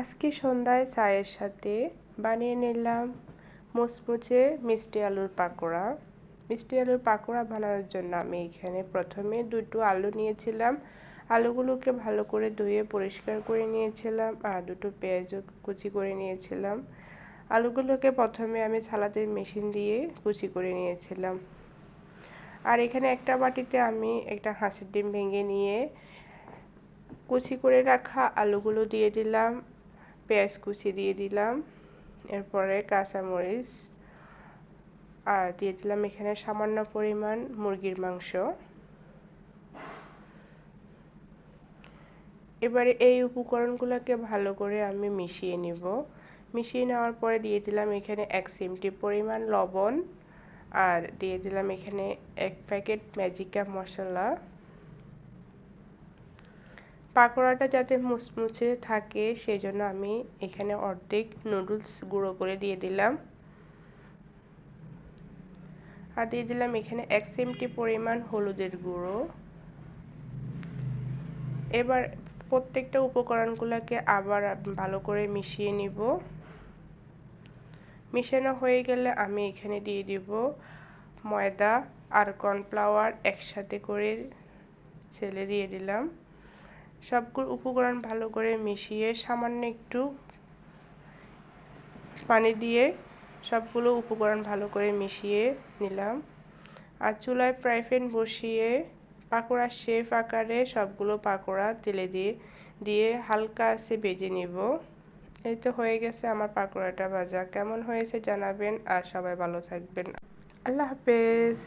আজকে সন্ধ্যায় চায়ের সাথে বানিয়ে নিলাম মুচমুচে মিষ্টি আলুর পাকোড়া। মিষ্টি আলুর পাকোড়া বানানোর জন্য আমি এখানে প্রথমে দুটো আলু নিয়েছিলাম। আলুগুলোকে ভালো করে ধুয়ে পরিষ্কার করে নিয়েছিলাম আর দুটো পেঁয়াজ কুচি করে নিয়েছিলাম। আলুগুলোকে প্রথমে আমি সালাদের মেশিন দিয়ে কুচি করে নিয়েছিলাম। আর এখানে একটা বাটিতে আমি একটা হাঁসের ডিম ভেঙে নিয়ে কুচি করে রাখা আলুগুলো দিয়ে দিলাম। পেঁয়াজ কুচি দিয়ে দিলাম, এরপরে কাঁচামরিচ, আর দিয়ে দিলাম এখানে সামান্য পরিমাণ মুরগির মাংস। এবারে এই উপকরণগুলোকে ভালো করে আমি মিশিয়ে নিব। মিশিয়ে নেওয়ার পরে দিয়ে দিলাম এখানে এক সিমটি পরিমাণ লবণ, আর দিয়ে দিলাম এখানে এক প্যাকেট ম্যাজিকা মশলা। পাকোড়াটা যাতে মুচমুচে থাকে, সেজন্য আমি এখানে অর্ধেক নুডলস গুঁড়ো করে দিয়ে দিলাম। আর দিয়ে দিলাম এখানে এক সিমটি পরিমাণ হলুদের গুঁড়ো। এবার প্রত্যেকটা উপকরণগুলোকে আবার ভালো করে মিশিয়ে নিব। মিশানো হয়ে গেলে আমি এখানে দিয়ে দিব ময়দা আর কর্নফ্লাওয়ার একসাথে করে ছেলে দিয়ে দিলাম। সবগুলো উপকরণ ভালো করে মিশিয়ে সামান্য একটু পানি দিয়ে সবগুলো উপকরণ ভালো করে মিশিয়ে নিলাম। আর চুলায় ফ্রাই প্যান বসিয়ে পাকোড়া শেফ আকারে সবগুলো পাকোড়া তেলে দিয়ে দিয়ে হালকা আছে ভেজে নিব। এই তো হয়ে গেছে আমার পাকোড়াটা ভাজা। কেমন হয়েছে জানাবেন আর সবাই ভালো থাকবেন। আল্লাহ হাফেজ।